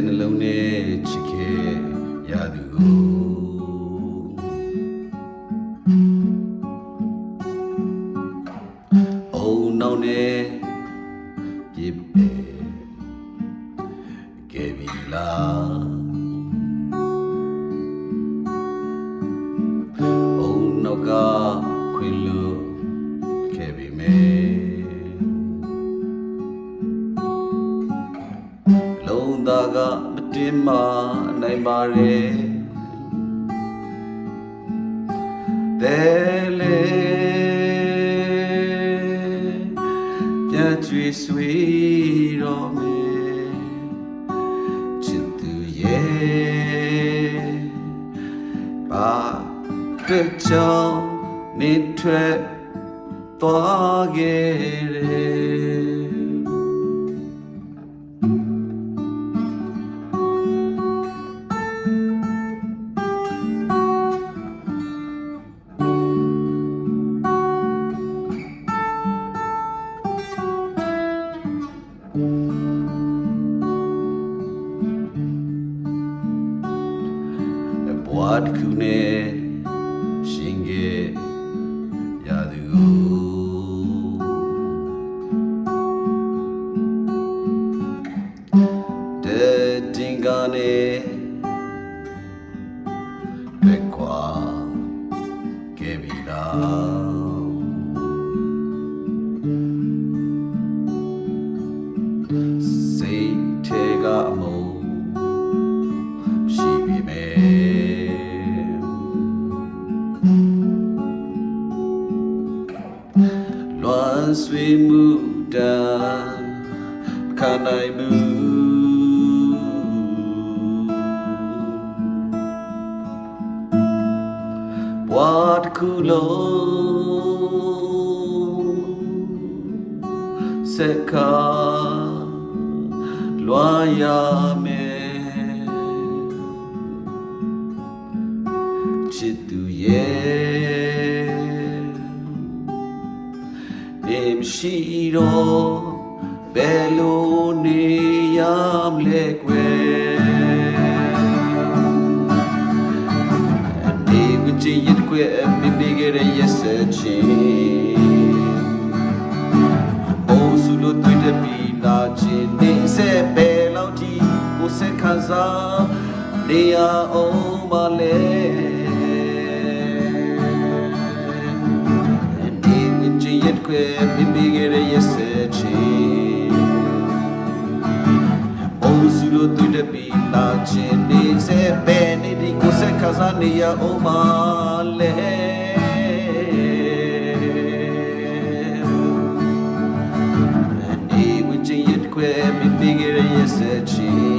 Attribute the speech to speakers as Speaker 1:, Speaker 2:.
Speaker 1: တဲ့နှလုံးနဲ့ချစ်ခဲ့ရသူကိုအုံနောက်နဲ့ပြစ်ပဲကဲပြီလား မတင်မနိုင်ပါရဲ့တယ်လေပြန်ကြွေဆွေးတော့မယ်ချစ်သူရဲ့ပါတဲ့ကြောင့်နေထွက်သွားခဲ့ တယ်ဘ ဆွေမှုတန်ခံနိုင်မှုဘဝတစ်ခုလုံးစက်ခါလွာရမယ်ချစ်သူရဲ့ မရှိတော့ဘယ်လိုနေရမလဲကွယ်အနေဝချင်ရတဲ့ကွယ်မင်းနေကြတဲ့ရက်စချင်းအိုးစုလို့တွေ့တဲ့ပြီးလာခြင်းနေစေပဲလောက်ဒီကိုစက်ခံစားနေရအောင်မလဲ cerque bimbigere yeseci Oğuzulu dile bina cenize Benedico se kazanıya o malle Ni wincin yetkwe bimbigere yeseci